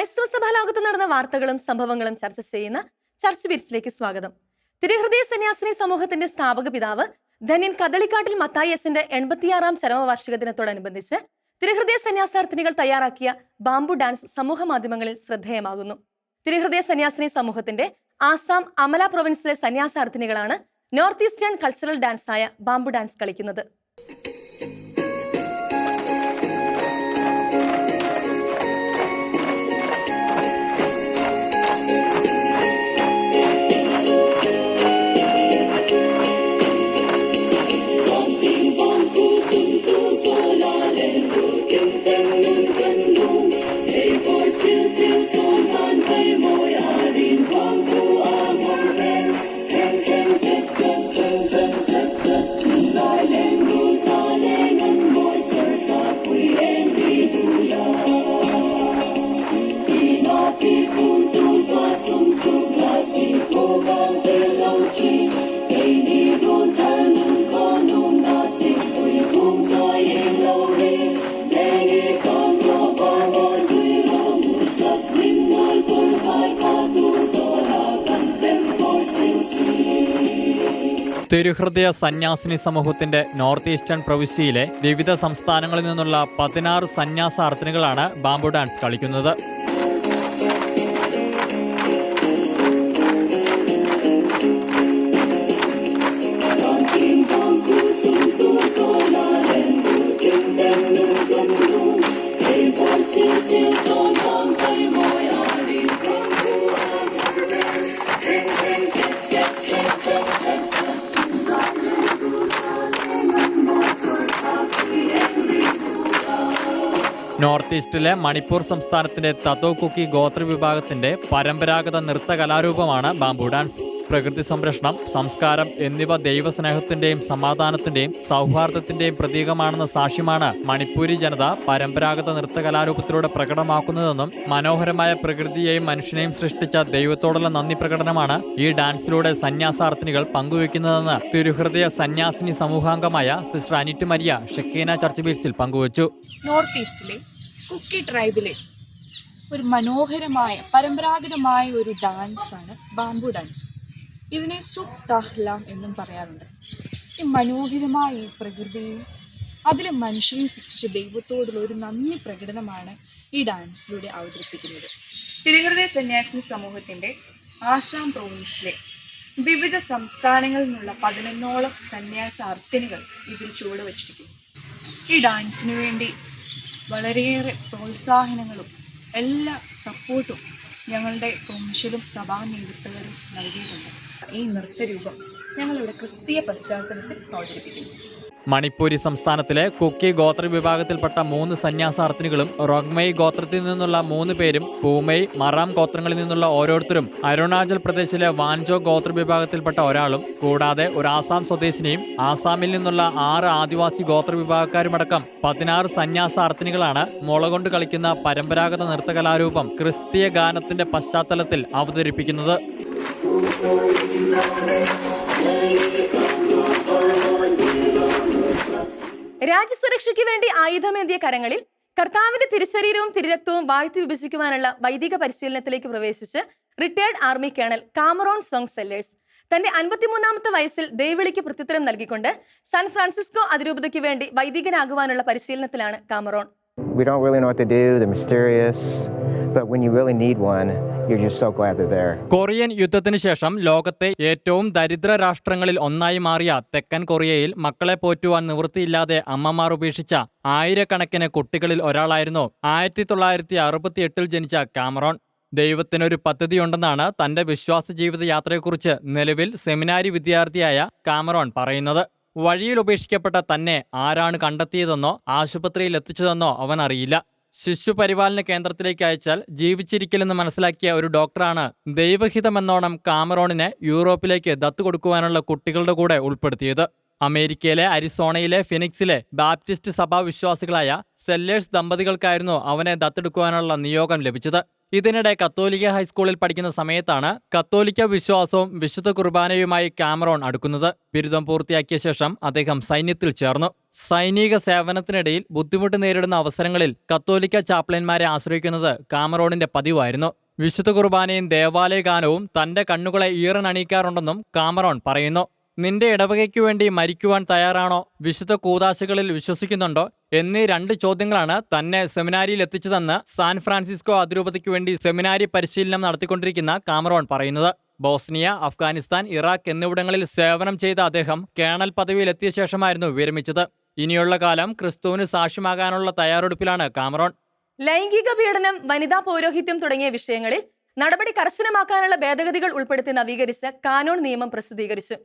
ക്രൈസ്തവ സഭാ ലോകത്ത് നടന്ന വാർത്തകളും സംഭവങ്ങളും ചർച്ച ചെയ്യുന്ന ചർച്ച് ബിറ്റ്സിലേക്ക് സ്വാഗതം. തിരുഹൃദയ സന്യാസിനി സമൂഹത്തിന്റെ സ്ഥാപക പിതാവ് ധന്യൻ കദളിക്കാട്ടിൽ മത്തായി അച്ഛന്റെ എൺപത്തിയാറാം ചരമവാർഷിക ദിനത്തോടനുബന്ധിച്ച് തിരുഹൃദയ സന്യാസാർത്ഥിനികൾ തയ്യാറാക്കിയ ബാംബു ഡാൻസ് സമൂഹ മാധ്യമങ്ങളിൽ ശ്രദ്ധേയമാകുന്നു. തിരുഹൃദയ സന്യാസിനി സമൂഹത്തിന്റെ ആസാം അമല പ്രൊവിൻസിലെ സന്യാസാർത്ഥിനികളാണ് നോർത്ത് ഈസ്റ്റേൺ കൾച്ചറൽ ഡാൻസായ ബാംബു ഡാൻസ് കളിക്കുന്നത്. തിരുഹൃദയ സന്യാസിനി സമൂഹത്തിന്റെ നോർത്ത് ഈസ്റ്റേൺ പ്രവിശ്യയിലെ വിവിധ സംസ്ഥാനങ്ങളിൽ നിന്നുള്ള പതിനാറ് സന്യാസാർത്ഥിനികളാണ് ബാംബു ഡാൻസ് കളിക്കുന്നത്. ഈസ്റ്റിലെ മണിപ്പൂർ സംസ്ഥാനത്തിന്റെ തതോകുക്കി ഗോത്ര വിഭാഗത്തിന്റെ പരമ്പരാഗത നൃത്ത കലാരൂപമാണ് ബാംബു ഡാൻസ്. പ്രകൃതി സംരക്ഷണം സംസ്കാരം എന്നിവ ദൈവസ്നേഹത്തിന്റെയും സമാധാനത്തിന്റെയും സൗഹാർദ്ദത്തിന്റെയും പ്രതീകമാണെന്ന സാക്ഷ്യമാണ് മണിപ്പൂരി ജനത പരമ്പരാഗത നൃത്ത കലാരൂപത്തിലൂടെ പ്രകടമാക്കുന്നതെന്നും മനോഹരമായ പ്രകൃതിയെയും മനുഷ്യനെയും സൃഷ്ടിച്ച ദൈവത്തോടുള്ള നന്ദി പ്രകടനമാണ് ഈ ഡാൻസിലൂടെ സന്യാസാർത്ഥിനികൾ പങ്കുവെക്കുന്നതെന്ന് തിരുഹൃദയ സന്യാസിനി സമൂഹാംഗമായ സിസ്റ്റർ അനിറ്റ് മരിയ ഷെക്കീന ചർച്ച് ബീറ്റ്സിൽ പങ്കുവച്ചു. നോർത്ത് ഈസ്റ്റിലെ കുക്കി ട്രൈബിലെ ഒരു മനോഹരമായ പരമ്പരാഗതമായ ഒരു ഡാൻസാണ് ബാംബു ഡാൻസ് ഇതിനെ സുഖ് താഹ്ലാം എന്നും പറയാറുണ്ട്. ഈ മനോഹരമായ ഈ പ്രകൃതിയും അതിലെ മനുഷ്യനെ സൃഷ്ടിച്ച ദൈവത്തോടുള്ള ഒരു നന്ദി പ്രകടനമാണ് ഈ ഡാൻസിലൂടെ അവതരിപ്പിക്കുന്നത്. തിരുഹൃദയ സന്യാസിനി സമൂഹത്തിന്റെ ആസാം പ്രൊവിൻസിലെ വിവിധ സംസ്ഥാനങ്ങളിൽ നിന്നുള്ള പതിനൊന്നോളം സന്യാസ അർത്ഥനികൾ ഇതിൽ ചുവട് വച്ചിരിക്കുന്നു ഈ ഡാൻസിനു വേണ്ടി വളരെയേറെ പ്രോത്സാഹനങ്ങളും എല്ലാ സപ്പോർട്ടും ഞങ്ങളുടെ പ്രൊവിൻഷ്യലും സഭാ നേതൃത്വങ്ങളും നൽകിയിട്ടുണ്ട്. ഈ നൃത്തരൂപം ഞങ്ങളിവിടെ ക്രിസ്തീയ പശ്ചാത്തലത്തിൽ അവതരിപ്പിക്കുന്നു. മണിപ്പൂരി സംസ്ഥാനത്തിലെ കുക്കി ഗോത്ര വിഭാഗത്തിൽപ്പെട്ട മൂന്ന് സന്യാസാർത്ഥിനികളും റൊഗ്മൈ ഗോത്രത്തിൽ നിന്നുള്ള മൂന്ന് പേരും പൂമൈ മറാം ഗോത്രങ്ങളിൽ നിന്നുള്ള ഓരോരുത്തരും അരുണാചൽ പ്രദേശിലെ വാൻജോ ഗോത്ര വിഭാഗത്തിൽപ്പെട്ട ഒരാളും കൂടാതെ ഒരു ആസാം സ്വദേശിനിയും ആസാമിൽ നിന്നുള്ള ആറ് ആദിവാസി ഗോത്ര വിഭാഗക്കാരുമടക്കം പതിനാറ് സന്യാസാർത്ഥിനികളാണ് മുളകൊണ്ട് കളിക്കുന്ന പരമ്പരാഗത നൃത്തകലാരൂപം ക്രിസ്തീയ ഗാനത്തിന്റെ പശ്ചാത്തലത്തിൽ അവതരിപ്പിക്കുന്നത്. രാജ്യസുരക്ഷയ്ക്ക് വേണ്ടി ആയുധമേന്തിയ കരങ്ങളിൽ കർത്താവിന്റെ തിരുശരീരവും തിരുരക്തവും വാഴ്ത്തി വിഭജിക്കുവാനുള്ള വൈദിക പരിശീലനത്തിലേക്ക് പ്രവേശിച്ച് retired army colonel Cameron Song Sellers. തന്റെ അൻപത്തിമൂന്നാമത്തെ വയസ്സിൽ ദൈവവിളിക്ക് പ്രത്യുത്തരം നൽകിക്കൊണ്ട് സാൻ ഫ്രാൻസിസ്കോ അതിരൂപതയ്ക്ക് വേണ്ടി വൈദികനാകുവാനുള്ള പരിശീലനത്തിലാണ് Cameron. We don't really know what to do, they're mysterious, but when you really need one, Korean യുദ്ധത്തിന് ശേഷം ലോകത്തെ ഏറ്റവും ദരിദ്ര രാഷ്ട്രങ്ങളിൽ ഒന്നായി മാറിയ തെക്കൻ കൊറിയയിൽ മക്കളെ പോറ്റുവാൻ നിവൃത്തിയില്ലാതെ അമ്മമാർ ഉപേക്ഷിച്ച ആയിരക്കണക്കിന് കുട്ടികളിൽ ഒരാളായിരുന്നു ആയിരത്തി തൊള്ളായിരത്തി അറുപത്തി എട്ടിൽ ജനിച്ച കാമറോൺ. ദൈവത്തിനൊരു പദ്ധതിയുണ്ടെന്നാണ് തന്റെ വിശ്വാസ ജീവിത യാത്രയെക്കുറിച്ച് നിലവിൽ സെമിനാരി വിദ്യാർത്ഥിയായ കാമറോൺ പറയുന്നത്. വഴിയിൽ ഉപേക്ഷിക്കപ്പെട്ട തന്നെ ആരാണ് കണ്ടെത്തിയതെന്നോ ആശുപത്രിയിൽ എത്തിച്ചതെന്നോ അവൻ അറിയില്ല. ശിശുപരിപാലന കേന്ദ്രത്തിലേക്ക് അയച്ചാൽ ജീവിച്ചിരിക്കില്ലെന്ന് മനസ്സിലാക്കിയ ഒരു ഡോക്ടറാണ് ദൈവഹിതമെന്നോണം കാമറോണിനെ യൂറോപ്പിലേക്ക് ദത്തു കൊടുക്കുവാനുള്ള കുട്ടികളുടെ കൂടെ ഉൾപ്പെടുത്തിയത്. അമേരിക്കയിലെ അരിസോണയിലെ ഫിനിക്സിലെ ബാപ്റ്റിസ്റ്റ് സഭാ വിശ്വാസികളായ സെല്ലേഴ്സ് ദമ്പതികൾക്കായിരുന്നു അവനെ ദത്തെടുക്കുവാനുള്ള നിയോഗം ലഭിച്ചത്. ഇതിനിടെ കത്തോലിക്ക ഹൈസ്കൂളിൽ പഠിക്കുന്ന സമയത്താണ് കത്തോലിക്ക വിശ്വാസവും വിശുദ്ധ കുർബാനയുമായി കാമറോൺ അടുക്കുന്നത്. ബിരുദം പൂർത്തിയാക്കിയ ശേഷം അദ്ദേഹം സൈന്യത്തിൽ ചേർന്നു. സൈനിക സേവനത്തിനിടയിൽ ബുദ്ധിമുട്ട് നേരിടുന്ന അവസരങ്ങളിൽ കത്തോലിക്ക ചാപ്ലന്മാരെ ആശ്രയിക്കുന്നത് കാമറോണിന്റെ പതിവായിരുന്നു. വിശുദ്ധ കുർബാനയും ദേവാലയ ഗാനവും തന്റെ കണ്ണുകളെ ഈറനണിയിക്കാറുണ്ടെന്നും കാമറോൺ പറയുന്നു. നിന്റെ ഇടവകയ്ക്കു വേണ്ടി മരിക്കുവാൻ തയ്യാറാണോ? വിശുദ്ധ കൂതാശകളിൽ വിശ്വസിക്കുന്നുണ്ടോ? എന്നീ രണ്ട് ചോദ്യങ്ങളാണ് തന്നെ സെമിനാരിയിൽ എത്തിച്ചതെന്ന് സാൻ ഫ്രാൻസിസ്കോ അതിരൂപതയ്ക്ക് വേണ്ടി സെമിനാരി പരിശീലനം നടത്തിക്കൊണ്ടിരിക്കുന്ന കാമറോൺ പറയുന്നത്. ബോസ്നിയ അഫ്ഗാനിസ്ഥാൻ ഇറാഖ് എന്നിവിടങ്ങളിൽ സേവനം ചെയ്ത അദ്ദേഹം കേണൽ പദവിയിലെത്തിയ ശേഷമായിരുന്നു വിരമിച്ചത്. ഇനിയുള്ള കാലം ക്രിസ്തുവിന് സാക്ഷ്യമാകാനുള്ള തയ്യാറെടുപ്പിലാണ് കാമറോൺ. ലൈംഗിക പീഡനം വനിതാ പൗരോഹിത്യം തുടങ്ങിയ വിഷയങ്ങളിൽ നടപടി കർശനമാക്കാനുള്ള ഭേദഗതികൾ ഉൾപ്പെടുത്തി നവീകരിച്ച കാനോൺ നിയമം പ്രസിദ്ധീകരിച്ചു.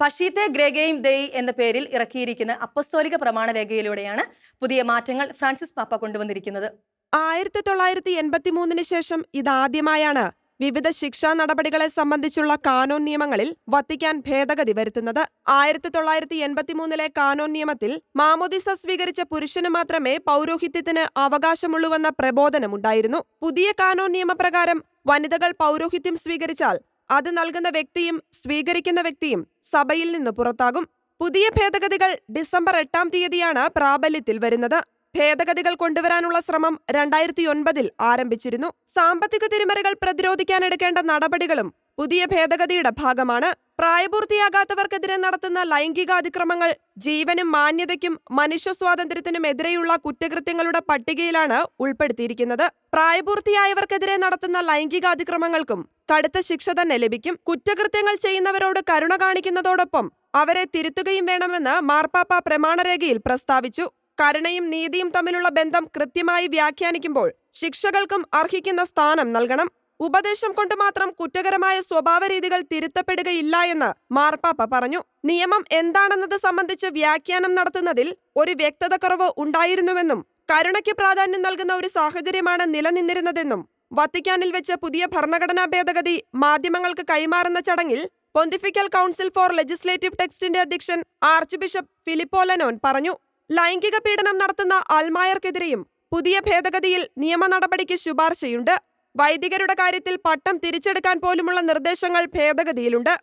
പഷീത്തെ ഗ്രേഗയും ദെയ് എന്ന പേരിൽ ഇറക്കിയിരിക്കുന്ന അപ്പസ്തോലിക പ്രമാണരേഖയിലൂടെയാണ് പുതിയ മാറ്റങ്ങൾ ഫ്രാൻസിസ് പാപ്പ കൊണ്ടുവന്നിരിക്കുന്നത്. ആയിരത്തി തൊള്ളായിരത്തി എൺപത്തി മൂന്നിന് ശേഷം ഇതാദ്യമായാണ് വിവിധ ശിക്ഷാ നടപടികളെ സംബന്ധിച്ചുള്ള കാനോൻ നിയമങ്ങളിൽ വത്തിക്കാൻ ഭേദഗതി വരുത്തുന്നത്. ആയിരത്തി തൊള്ളായിരത്തി എൺപത്തിമൂന്നിലെ കാനോൻ നിയമത്തിൽ മാമോദിസ സ്വീകരിച്ച പുരുഷന് മാത്രമേ പൗരോഹിത്യത്തിന് അവകാശമുള്ളൂവെന്ന പ്രബോധനമുണ്ടായിരുന്നു. പുതിയ കാനോൻ നിയമപ്രകാരം വനിതകൾ പൗരോഹിത്യം സ്വീകരിച്ചാൽ അത് നൽകുന്ന വ്യക്തിയും സ്വീകരിക്കുന്ന വ്യക്തിയും സഭയിൽ നിന്ന് പുറത്താകും. പുതിയ ഭേദഗതികൾ ഡിസംബർ എട്ടാം തീയതിയാണ് പ്രാബല്യത്തിൽ വരുന്നത്. ഭേദഗതികൾ കൊണ്ടുവരാനുള്ള ശ്രമം രണ്ടായിരത്തി ഒൻപതിൽ ആരംഭിച്ചിരുന്നു. സാമ്പത്തിക തിരിമറികൾ പ്രതിരോധിക്കാനെടുക്കേണ്ട നടപടികളും പുതിയ ഭേദഗതിയുടെ ഭാഗമാണ്. പ്രായപൂർത്തിയാകാത്തവർക്കെതിരെ നടത്തുന്ന ലൈംഗിക അതിക്രമങ്ങൾ ജീവനും മാന്യതയ്ക്കും മനുഷ്യ സ്വാതന്ത്ര്യത്തിനും എതിരെയുള്ള കുറ്റകൃത്യങ്ങളുടെ പട്ടികയിലാണ് ഉൾപ്പെടുത്തിയിരിക്കുന്നത്. പ്രായപൂർത്തിയായവർക്കെതിരെ നടത്തുന്ന ലൈംഗിക അതിക്രമങ്ങൾക്കും കടുത്ത ശിക്ഷ തന്നെ ലഭിക്കും. കുറ്റകൃത്യങ്ങൾ ചെയ്യുന്നവരോട് കരുണ കാണിക്കുന്നതോടൊപ്പം അവരെ തിരുത്തുകയും വേണമെന്ന് മാർപ്പാപ്പ പ്രമാണരേഖയിൽ പ്രസ്താവിച്ചു. കരുണയും നീതിയും തമ്മിലുള്ള ബന്ധം കൃത്യമായി വ്യാഖ്യാനിക്കുമ്പോൾ ശിക്ഷകൾക്കും അർഹിക്കുന്ന സ്ഥാനം നൽകണം. ഉപദേശം കൊണ്ട് മാത്രം കുറ്റകരമായ സ്വഭാവരീതികൾ തിരുത്തപ്പെടുകയില്ല എന്ന് മാർപ്പാപ്പ പറഞ്ഞു. നിയമം എന്താണെന്നത് സംബന്ധിച്ച് വ്യാഖ്യാനം നടത്തുന്നതിൽ ഒരു വ്യക്തതക്കുറവ് ഉണ്ടായിരുന്നുവെന്നും കരുണയ്ക്ക് പ്രാധാന്യം നൽകുന്ന ഒരു സാഹചര്യമാണ് നിലനിന്നിരുന്നതെന്നും വത്തിക്കാനിൽ വെച്ച് പുതിയ ഭരണഘടനാ ഭേദഗതി മാധ്യമങ്ങൾക്ക് കൈമാറുന്ന ചടങ്ങിൽ പൊന്തിഫിക്കൽ കൗൺസിൽ ഫോർ ലെജിസ്ലേറ്റീവ് ടെക്സ്റ്റിന്റെ അധ്യക്ഷൻ ആർച്ച് ബിഷപ്പ് ഫിലിപ്പോ ലെനോൻ പറഞ്ഞു. ലൈംഗിക പീഡനം നടത്തുന്ന അൽമായർക്കെതിരെയും പുതിയ ഭേദഗതിയിൽ നിയമ നടപടിക്ക് ശുപാർശയുണ്ട്. വൈദികരുടെ കാര്യത്തിൽ പട്ടം തിരിച്ചെടുക്കാൻ പോലുമുള്ള നിർദ്ദേശങ്ങൾ ഭേദഗതിയിലുണ്ട്.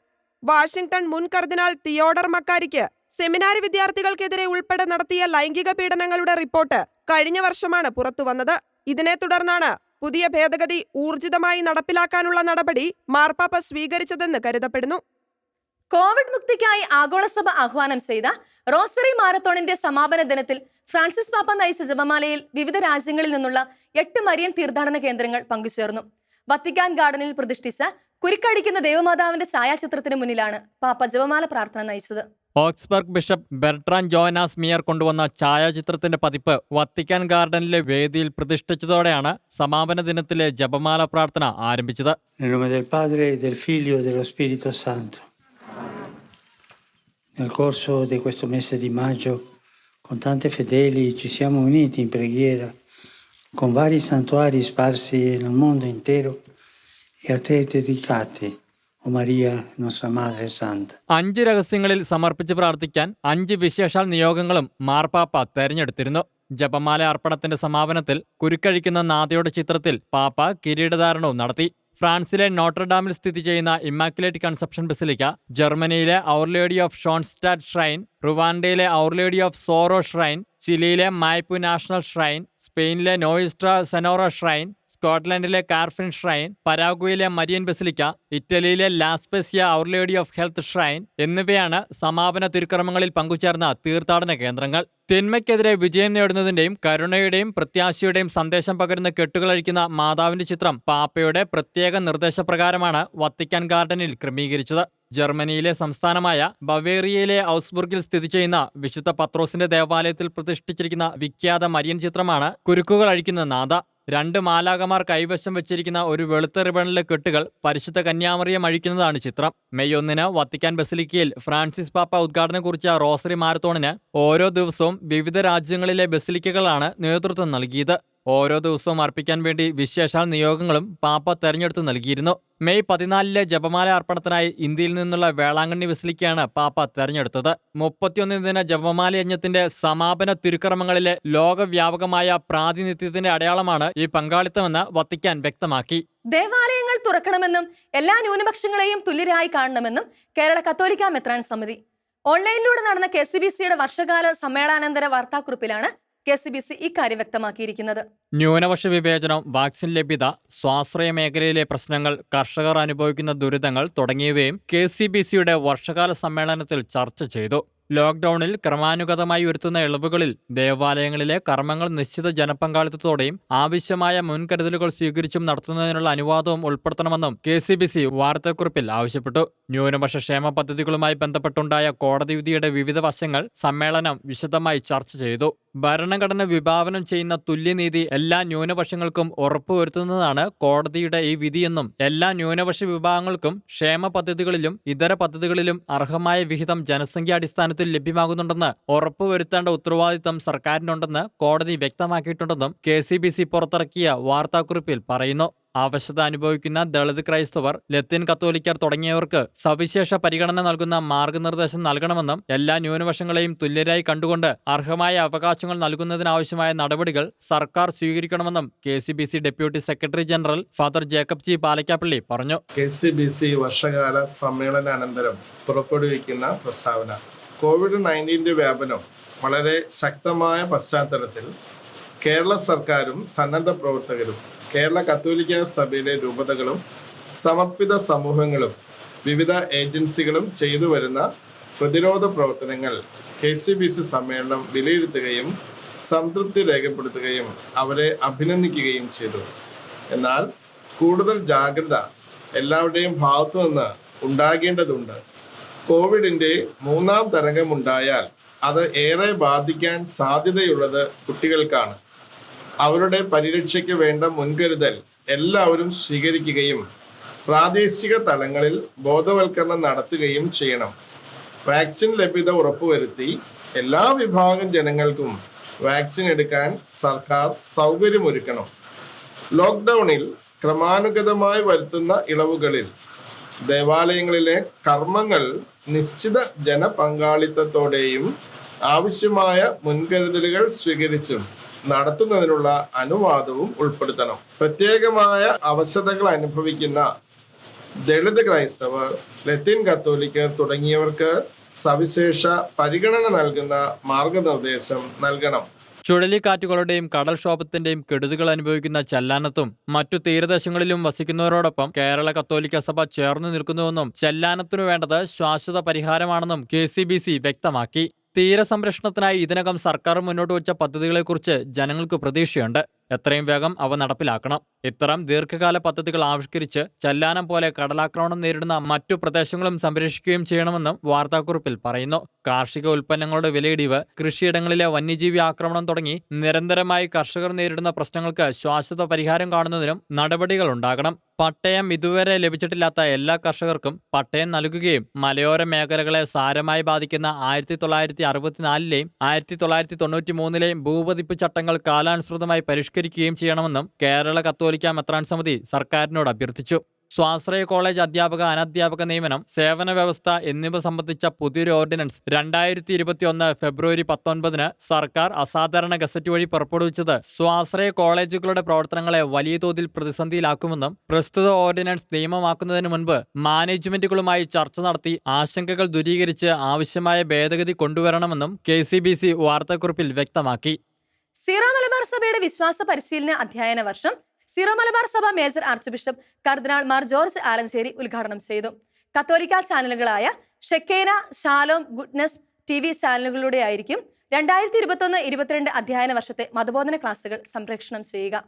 വാഷിംഗ്ടൺ മുൻ കർദിനാൽ തിയോഡർ മക്കാരിക്ക് സെമിനാരി വിദ്യാർത്ഥികൾക്കെതിരെ ഉൾപ്പെടെ നടത്തിയ ലൈംഗിക പീഡനങ്ങളുടെ റിപ്പോർട്ട് കഴിഞ്ഞ വർഷമാണ് പുറത്തുവന്നത്. ഇതിനെ തുടർന്നാണ് പുതിയ ഭേദഗതി ഊർജിതമായി നടപ്പിലാക്കാനുള്ള നടപടി മാർപ്പാപ്പ സ്വീകരിച്ചതെന്ന് കരുതപ്പെടുന്നു. കോവിഡ് മുക്തിക്കായി ആഗോളസഭ ആഹ്വാനം ചെയ്ത റോസറി മാരത്തോണിന്റെ സമാപന ദിനത്തിൽ ഫ്രാൻസിസ് പാപ്പ നയിച്ച ജപമാലയിൽ വിവിധ രാജ്യങ്ങളിൽ നിന്നുള്ള എട്ട് മരിയൻ തീർത്ഥാടന കേന്ദ്രങ്ങൾ പങ്കുചേർന്നു. വത്തിക്കാൻ ഗാർഡനിൽ പ്രതിഷ്ഠിച്ച കുരുക്കടിക്കുന്ന ദേവമാതാവിന്റെ ഛായാചിത്രത്തിന് മുന്നിലാണ് പാപ്പ ജപമാല പ്രാർത്ഥന നയിച്ചത്. Augsburg bishop Bertram Jonas Meier കൊണ്ടുവന്ന ഛായാചിത്രത്തിന്റെ പതിപ്പ് വത്തിക്കാൻ ഗാർഡനിലെ വേദിയിൽ പ്രതിഷ്ഠിച്ചതോടെയാണ് സമാപന ദിനത്തിലെ ജപമാല പ്രാർത്ഥന ആരംഭിച്ചത്. Nel corso di questo mese di maggio, con tanti fedeli, ci siamo uniti in preghiera con vari santuari sparsi nel mondo intero e a te dedicati, o Maria, nostra Madre Santa. അഞ്ച് രഹസ്യങ്ങളിൽ സമർപ്പിച്ച് പ്രാർത്ഥിക്കാൻ അഞ്ച് വിശേഷാൽ നിയോഗങ്ങളും മാർപ്പാപ്പ തെരഞ്ഞെടുത്തിരുന്നു ജപമാല അർപ്പണത്തിന്റെ സമാപനത്തിൽ കുരുക്കഴിക്കുന്ന നാഥയുടെ ചിത്രത്തിൽ പാപ്പ കിരീടധാരണവും നടത്തി ഫ്രാൻസിലെ നോട്ടർഡാമിൽ സ്ഥിതി ചെയ്യുന്ന ഇമ്മാക്കുലേറ്റ് കൺസെപ്ഷൻ ബസിലിക്ക ജർമ്മനിയിലെ our lady of Schoenstatt shrine റുവാൻഡയിലെ our lady of sorrow shrine ചിലിയിലെ Maipu national shrine സ്പെയിനിലെ നോയിസ്ട്ര സെനോറ ഷ്രൈൻ സ്കോട്ട്ലൻഡിലെ കാർഫിൻ ഷ്രൈൻ പരാഗ്വയിലെ മരിയൻ ബസിലിക്ക ഇറ്റലിയിലെ La Spezia our lady of health shrine എന്നിവയാണ് സമാപന തിരുക്രമങ്ങളിൽ പങ്കുചേർന്ന തീർത്ഥാടന കേന്ദ്രങ്ങൾ. തിന്മയ്ക്കെതിരെ വിജയം നേടുന്നതിന്റെയും കരുണയുടെയും പ്രത്യാശയുടെയും സന്ദേശം പകരുന്ന കെട്ടുകളഴിക്കുന്ന മാതാവിന്റെ ചിത്രം പാപ്പയുടെ പ്രത്യേക നിർദ്ദേശപ്രകാരമാണ് വത്തിക്കാൻ ഗാർഡനിൽ ക്രമീകരിച്ചത്. ജർമ്മനിയിലെ സംസ്ഥാനമായ ബവേറിയയിലെ ഔസ്ബുർഗിൽ സ്ഥിതി ചെയ്യുന്ന വിശുദ്ധ പത്രോസിന്റെ ദേവാലയത്തിൽ പ്രതിഷ്ഠിച്ചിരിക്കുന്ന വിഖ്യാത മരിയൻ ചിത്രമാണ് കുരുക്കുകൾ അഴിക്കുന്ന നാഥ. രണ്ട് മാലാകമാർ കൈവശം വെച്ചിരിക്കുന്ന ഒരു വെളുത്ത റിബണിലെ കെട്ടുകൾ പരിശുദ്ധ കന്യാമറിയം അഴിക്കുന്നതാണ് ചിത്രം. മെയ് ഒന്നിന് വത്തിക്കാൻ ബസിലിക്കയിൽ ഫ്രാൻസിസ് പാപ്പ ഉദ്ഘാടനം കുറിച്ച റോസറി മാരത്തോണിന് ഓരോ ദിവസവും വിവിധ രാജ്യങ്ങളിലെ ബസിലിക്കകളാണ് നേതൃത്വം നൽകിയത്. ഓരോ ദിവസവും അർപ്പിക്കാൻ വേണ്ടി വിശേഷാൽ നിയോഗങ്ങളും പാപ്പ തെരഞ്ഞെടുത്ത് നൽകിയിരുന്നു. മെയ് പതിനാലിലെ ജപമാല അർപ്പണത്തിനായി ഇന്ത്യയിൽ നിന്നുള്ള വേളാങ്കണ്ണി ബസിലിക്കയാണ് പാപ്പ തെരഞ്ഞെടുത്തത്. മുപ്പത്തിയൊന്നിന് ദിന ജപമാല യജ്ഞത്തിന്റെ സമാപന തിരുക്രമങ്ങളിലെ ലോകവ്യാപകമായ പ്രാതിനിധ്യത്തിന്റെ അടയാളമാണ് ഈ പങ്കാളിത്തമെന്ന് വത്തിക്കാൻ വ്യക്തമാക്കി. ദേവാലയങ്ങൾ തുറക്കണമെന്നും എല്ലാ ന്യൂനപക്ഷങ്ങളെയും തുല്യരായി കാണണമെന്നും കേരള കത്തോലിക്ക മെത്രാൻ സമിതി. ഓൺലൈനിലൂടെ നടന്ന കെ സി ബി സിയുടെ വർഷകാല സമ്മേളനാനന്തര വാർത്താക്കുറിപ്പിലാണ് കെ സി ബി സി ഇക്കാര്യം വ്യക്തമാക്കിയിരിക്കുന്നത്. ന്യൂനപക്ഷ വിവേചനം വാക്സിൻ ലഭ്യത സ്വാശ്രയ മേഖലയിലെ പ്രശ്നങ്ങൾ കർഷകർ അനുഭവിക്കുന്ന ദുരിതങ്ങൾ തുടങ്ങിയവയും കെ സി ബി സിയുടെ വർഷകാല സമ്മേളനത്തിൽ ചർച്ച ചെയ്തു. ലോക്ക്ഡൌണിൽ ക്രമാനുഗതമായി വരുത്തുന്ന ഇളവുകളിൽ ദേവാലയങ്ങളിലെ കർമ്മങ്ങൾ നിശ്ചിത ജനപങ്കാളിത്തത്തോടെയും ആവശ്യമായ മുൻകരുതലുകൾ സ്വീകരിച്ചും നടത്തുന്നതിനുള്ള അനുവാദവും ഉൾപ്പെടുത്തണമെന്നും കെ സി ബി സി വാർത്താക്കുറിപ്പിൽ ആവശ്യപ്പെട്ടു. ന്യൂനപക്ഷ ക്ഷേമ പദ്ധതികളുമായി ബന്ധപ്പെട്ടുണ്ടായ കോടതി വിധിയുടെ വിവിധ വശങ്ങൾ സമ്മേളനം വിശദമായി ചർച്ച ചെയ്തു. ഭരണഘടന വിഭാവനം ചെയ്യുന്ന തുല്യനീതി എല്ലാ ന്യൂനപക്ഷങ്ങൾക്കും ഉറപ്പുവരുത്തുന്നതാണ് കോടതിയുടെ ഈ വിധിയെന്നും എല്ലാ ന്യൂനപക്ഷ വിഭാഗങ്ങൾക്കും ക്ഷേമ പദ്ധതികളിലും ഇതര പദ്ധതികളിലും അർഹമായ വിഹിതം ജനസംഖ്യാടിസ്ഥാനത്തിൽ ലഭ്യമാകുന്നുണ്ടെന്ന് ഉറപ്പുവരുത്തേണ്ട ഉത്തരവാദിത്തം സർക്കാരിനുണ്ടെന്ന് കോടതി വ്യക്തമാക്കിയിട്ടുണ്ടെന്നും കെ പുറത്തിറക്കിയ വാർത്താക്കുറിപ്പിൽ പറയുന്നു. അവശത അനുഭവിക്കുന്ന ദളിത് ക്രൈസ്തവർ ലത്തീൻ കത്തോലിക്കർ തുടങ്ങിയവർക്ക് സവിശേഷ പരിഗണന നൽകുന്ന മാർഗനിർദ്ദേശം നൽകണമെന്നും എല്ലാ ന്യൂനപക്ഷങ്ങളെയും തുല്യരായി കണ്ടുകൊണ്ട് അർഹമായ അവകാശങ്ങൾ നൽകുന്നതിനാവശ്യമായ നടപടികൾ സർക്കാർ സ്വീകരിക്കണമെന്നും K C B C deputy secretary general father Jacob G Palakkappilly പറഞ്ഞു. കെ സി ബി സി വർഷകാല സമ്മേളനാനന്തരം പുറപ്പെടുവിക്കുന്ന പ്രസ്താവന. കോവിഡ് നയന്റീന്റെ വ്യാപനം വളരെ ശക്തമായ പശ്ചാത്തലത്തിൽ കേരള സർക്കാരും സന്നദ്ധ പ്രവർത്തകരും കേരള കത്തോലിക്ക സഭയിലെ രൂപതകളും സമർപ്പിത സമൂഹങ്ങളും വിവിധ ഏജൻസികളും ചെയ്തു വരുന്ന പ്രതിരോധ പ്രവർത്തനങ്ങൾ കെ സി ബി സി സമ്മേളനം വിലയിരുത്തുകയും സംതൃപ്തി രേഖപ്പെടുത്തുകയും അവരെ അഭിനന്ദിക്കുകയും ചെയ്തു. എന്നാൽ കൂടുതൽ ജാഗ്രത എല്ലാവരുടെയും ഭാഗത്തു നിന്ന് ഉണ്ടാകേണ്ടതുണ്ട്. കോവിഡിന്റെ മൂന്നാം തരംഗമുണ്ടായാൽ അത് ഏറെ ബാധിക്കാൻ സാധ്യതയുള്ളത് കുട്ടികൾക്കാണ്. അവരുടെ പരിരക്ഷയ്ക്ക് വേണ്ട മുൻകരുതൽ എല്ലാവരും സ്വീകരിക്കുകയും പ്രാദേശിക തലങ്ങളിൽ ബോധവൽക്കരണം നടത്തുകയും ചെയ്യണം. വാക്സിൻ ലഭ്യത ഉറപ്പുവരുത്തി എല്ലാ വിഭാഗം ജനങ്ങൾക്കും വാക്സിൻ എടുക്കാൻ സർക്കാർ സൗകര്യമൊരുക്കണം. ലോക്ക്ഡൗണിൽ ക്രമാനുഗതമായി വരുത്തുന്ന ഇളവുകളിൽ ദേവാലയങ്ങളിലെ കർമ്മങ്ങൾ നിശ്ചിത ജനപങ്കാളിത്തത്തോടെയും ആവശ്യമായ മുൻകരുതലുകൾ സ്വീകരിച്ചും നടത്തുന്നതിനുള്ള അനുവാദവും ഉൾപ്പെടുത്തണം. പ്രത്യേകമായ അവശതകൾ അനുഭവിക്കുന്ന ദളിത് ക്രൈസ്തവർ ലത്തീൻ കത്തോലിക്കർ തുടങ്ങിയവർക്ക് സവിശേഷ പരിഗണന നൽകുന്ന മാർഗനിർദ്ദേശം നൽകണം. ചുഴലിക്കാറ്റുകളുടെയും കടൽക്ഷോഭത്തിന്റെയും കെടുതികൾ അനുഭവിക്കുന്ന ചെല്ലാനത്തും മറ്റു തീരദേശങ്ങളിലും വസിക്കുന്നവരോടൊപ്പം കേരള കത്തോലിക്ക സഭ ചേർന്നു നിൽക്കുന്നുവെന്നും ചെല്ലാനത്തിനു വേണ്ടത് ശാശ്വത പരിഹാരമാണെന്നും കെ വ്യക്തമാക്കി. തീരസംരക്ഷണത്തിനായി ഇതിനകം സർക്കാർ മുന്നോട്ട് വച്ച പദ്ധതികളെക്കുറിച്ച് ജനങ്ങൾക്ക് പ്രതീക്ഷയുണ്ട്. എത്രയും വേഗം അവ നടപ്പിലാക്കണം. ഇത്തരം ദീർഘകാല പദ്ധതികൾ ആവിഷ്കരിച്ച് ചെല്ലാനം പോലെ കടലാക്രമണം നേരിടുന്ന മറ്റു പ്രദേശങ്ങളും സംരക്ഷിക്കുകയും ചെയ്യണമെന്നും വാർത്താക്കുറിപ്പിൽ പറയുന്നു. കാർഷിക ഉൽപ്പന്നങ്ങളുടെ വിലയിടിവ് കൃഷിയിടങ്ങളിലെ വന്യജീവി ആക്രമണം തുടങ്ങി നിരന്തരമായി കർഷകർ നേരിടുന്ന പ്രശ്നങ്ങൾക്ക് ശാശ്വത പരിഹാരം കാണുന്നതിനും നടപടികൾ ഉണ്ടാകണം. പട്ടയം ഇതുവരെ ലഭിച്ചിട്ടില്ലാത്ത എല്ലാ കർഷകർക്കും പട്ടയം നൽകുകയും മലയോര മേഖലകളെ സാരമായി ബാധിക്കുന്ന ആയിരത്തി തൊള്ളായിരത്തി അറുപത്തിനാലിലെയും ആയിരത്തി തൊള്ളായിരത്തി തൊണ്ണൂറ്റി മൂന്നിലെയും ഭൂപതിപ്പ് ചട്ടങ്ങൾ കാലാനുസൃതമായി പരിഷ്കരിക്കുകയും ചെയ്യണമെന്നും കേരള കത്തോലിക്ക മെത്രാൻ സമിതി സർക്കാരിനോട് അഭ്യർത്ഥിച്ചു. സ്വാശ്രയ കോളേജ് അധ്യാപക അനധ്യാപക നിയമനം സേവന വ്യവസ്ഥ എന്നിവ സംബന്ധിച്ച പുതിയൊരു ഓർഡിനൻസ് രണ്ടായിരത്തി ഇരുപത്തിയൊന്ന് ഫെബ്രുവരി പത്തൊൻപതിന് സർക്കാർ അസാധാരണ ഗസറ്റ് വഴി പുറപ്പെടുവിച്ചത് സ്വാശ്രയ കോളേജുകളുടെ പ്രവർത്തനങ്ങളെ വലിയ തോതിൽ പ്രതിസന്ധിയിലാക്കുമെന്നും പ്രസ്തുത ഓർഡിനൻസ് നിയമമാക്കുന്നതിന് മുൻപ് മാനേജ്മെന്റുകളുമായി ചർച്ച നടത്തി ആശങ്കകൾ ദൂരീകരിച്ച് ആവശ്യമായ ഭേദഗതി കൊണ്ടുവരണമെന്നും കെ സി ബി സി വാർത്താക്കുറിപ്പിൽ വ്യക്തമാക്കി. സീറോ മലബാർ സഭയുടെ വിശ്വാസ പരിശീലന അധ്യയന വർഷം സീറോ മലബാർ സഭ major archbishop cardinal Mar George Alencherry ഉദ്ഘാടനം ചെയ്തു. കത്തോലിക്ക ചാനലുകളായ Shekinah Shalom goodness T V ചാനലുകളിലൂടെയായിരിക്കും രണ്ടായിരത്തി ഇരുപത്തൊന്ന് ഇരുപത്തിരണ്ട് അധ്യയന വർഷത്തെ മതബോധന ക്ലാസുകൾ സംപ്രേക്ഷണം ചെയ്യുക.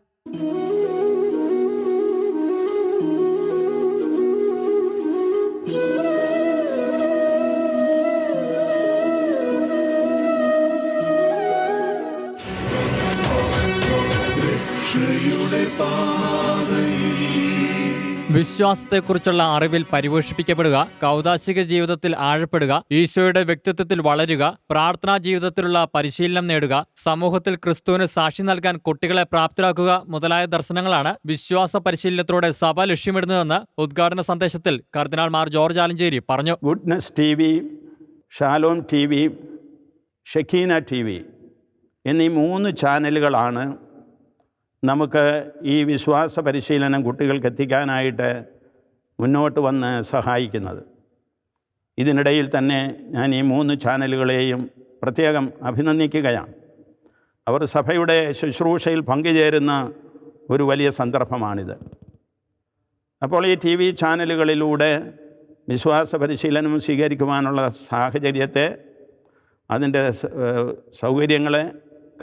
വിശ്വാസത്തെക്കുറിച്ചുള്ള അറിവിൽ പരിപോഷിപ്പിക്കപ്പെടുക കൗതാശിക ജീവിതത്തിൽ ആഴപ്പെടുക ഈശോയുടെ വ്യക്തിത്വത്തിൽ വളരുക പ്രാർത്ഥനാ ജീവിതത്തിലുള്ള പരിശീലനം നേടുക സമൂഹത്തിൽ ക്രിസ്തുവിന് സാക്ഷി നൽകാൻ കുട്ടികളെ പ്രാപ്തരാക്കുക മുതലായ ദർശനങ്ങളാണ് വിശ്വാസ പരിശീലനത്തിലൂടെ സഭ ലക്ഷ്യമിടുന്നതെന്ന് ഉദ്ഘാടന സന്ദേശത്തിൽ കർദിനാൾ മാർ ജോർജ് ആലഞ്ചേരി പറഞ്ഞു. Goodness T V Shalom T V Shekinah T V എന്നീ മൂന്ന് ചാനലുകളാണ് നമുക്ക് ഈ വിശ്വാസ പരിശീലനം കുട്ടികൾക്ക് എത്തിക്കാനായിട്ട് മുന്നോട്ട് വന്ന് സഹായിക്കുന്നത്. ഇതിനിടയിൽ തന്നെ ഞാൻ ഈ മൂന്ന് ചാനലുകളെയും പ്രത്യേകം അഭിനന്ദിക്കുകയാണ്. അവർ സഭയുടെ ശുശ്രൂഷയിൽ പങ്കുചേരുന്ന ഒരു വലിയ സന്ദർഭമാണിത്. അപ്പോൾ ഈ ടി വി ചാനലുകളിലൂടെ വിശ്വാസ പരിശീലനം സ്വീകരിക്കുവാനുള്ള സാഹചര്യത്തെ അതിന്റെ സൗകര്യങ്ങളെ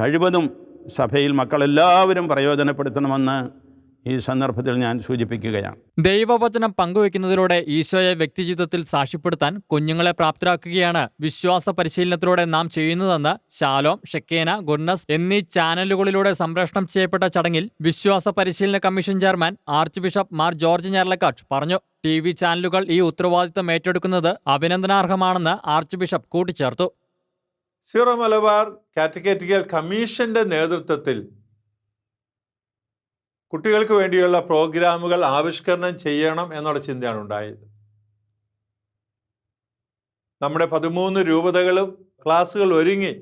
കഴിവതും സഭയിൽ മക്കളെല്ലാവരും പ്രയോജനപ്പെടുത്തണമെന്ന് ഈ സന്ദർഭത്തിൽ ഞാൻ സൂചിപ്പിക്കുകയാണ്. ദൈവവചനം പങ്കുവെക്കുന്നതിലൂടെ ഈശോയെ വ്യക്തിജീവിതത്തിൽ സാക്ഷ്യപ്പെടുത്താൻ കുഞ്ഞുങ്ങളെ പ്രാപ്തരാക്കുകയാണ് വിശ്വാസ പരിശീലനത്തിലൂടെ നാം ചെയ്യുന്നതെന്ന് ശാലോം ഷെക്കേന ഗുർണസ് എന്നീ ചാനലുകളിലൂടെ സംപ്രേഷണം ചെയ്യപ്പെട്ട ചടങ്ങിൽ വിശ്വാസ പരിശീലന commission chairman archbishop Mar George Njaralakatt പറഞ്ഞു. ടി ചാനലുകൾ ഈ ഉത്തരവാദിത്തം ഏറ്റെടുക്കുന്നത് അഭിനന്ദനാർഹമാണെന്ന് ആർച്ച് ബിഷപ്പ് കൂട്ടിച്ചേർത്തു. സീറോ മലബാർ കാറ്റഗറ്റിക്കൽ കമ്മീഷന്റെ നേതൃത്വത്തിൽ കുട്ടികൾക്ക് വേണ്ടിയുള്ള പ്രോഗ്രാമുകൾ ആവിഷ്കരണം ചെയ്യണം എന്നുള്ള ചിന്തയാണ് ഉണ്ടായത്. നമ്മുടെ പതിമൂന്ന് രൂപതകളും ക്ലാസ്സുകൾ ഒരുങ്ങി